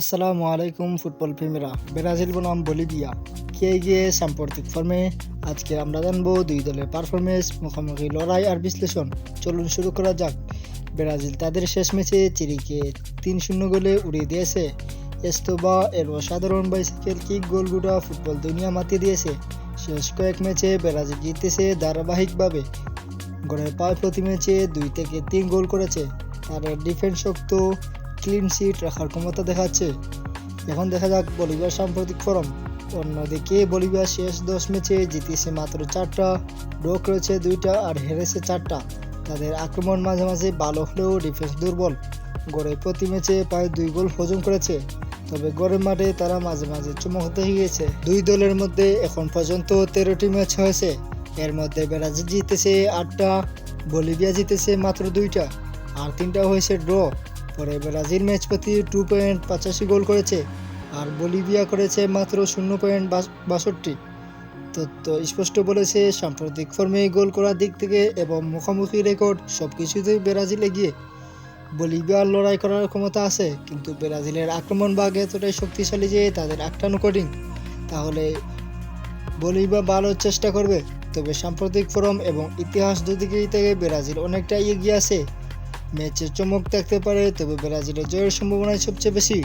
আসসালামু আলাইকুম, ফুটবল প্রেমীরা। ব্রাজিল বনাম বলিভিয়া। কে গিয়ে সাম্প্রতিক ফর্মে? আজকে আমরা জানব দুই দলের পারফরমেন্স মুখোমুখি লড়াই আর বিশ্লেষণ। চলুন শুরু করা যাক। ব্রাজিল তাদের শেষ ম্যাচে চিরিকে তিন শূন্য গোলে উড়িয়ে দিয়েছে। এস্তোবা এর অসাধারণ বাইসাইকেল কিক গোলগুলো ফুটবল দুনিয়া মাতিয়ে দিয়েছে। শেষ কয়েক ম্যাচে ব্রাজিল জিতেছে ধারাবাহিকভাবে। গড়ে পায় প্রতি ম্যাচে দুই থেকে তিন গোল করেছে। তাদের ডিফেন্স শক্ত ক্লিন শিট রাখার ক্ষমতা দেখাচ্ছে। এখন দেখা যাক বলিভিয়ার সাম্প্রতিক ফরম। অন্যদিকে বলিভিয়া শেষ দশ ম্যাচে জিতেছে মাত্র চারটা ড্র করেছে দুইটা আর হেরেছে চারটা। তাদের আক্রমণ মাঝে মাঝে ভালো হলেও ডিফেন্স দুর্বল। গড়ে প্রতি ম্যাচে প্রায় দুই গোল হজম করেছে। তবে গড়ের মাঠে তারা মাঝে মাঝে চমক গিয়েছে। দুই দলের মধ্যে এখন পর্যন্ত তেরোটি ম্যাচ হয়েছে। এর মধ্যে ব্রাজিল জিতেছে আটটা, বলিভিয়া জিতেছে মাত্র দুইটা। আর তিনটা হয়েছে ড্র। পরে ব্রাজিল ম্যাচ প্রতি টু পয়েন্ট পঁচাশি গোল করেছে, আর বলিভিয়া করেছে মাত্র শূন্য পয়েন্ট বাষট্টি। তথ্য স্পষ্ট বলেছে, সাম্প্রতিক ফর্মে গোল করার দিক থেকে এবং মুখোমুখি রেকর্ড সব কিছুতেই ব্রাজিল এগিয়ে। বলিভিয়ার লড়াই করার ক্ষমতা আছে, কিন্তু ব্রাজিলের আক্রমণ ভাগ এতটাই শক্তিশালী যে তাদের আটটানো কঠিন। তাহলে বলিভিয়া ভালো চেষ্টা করবে, তবে সাম্প্রতিক ফর্ম এবং ইতিহাস দুদিকেই থেকে ব্রাজিল অনেকটাই এগিয়ে আছে। ম্যাচে চমক থাকতে পারে তবে ব্রাজিলের জয়ের সম্ভাবনাই সবচেয়ে বেশি।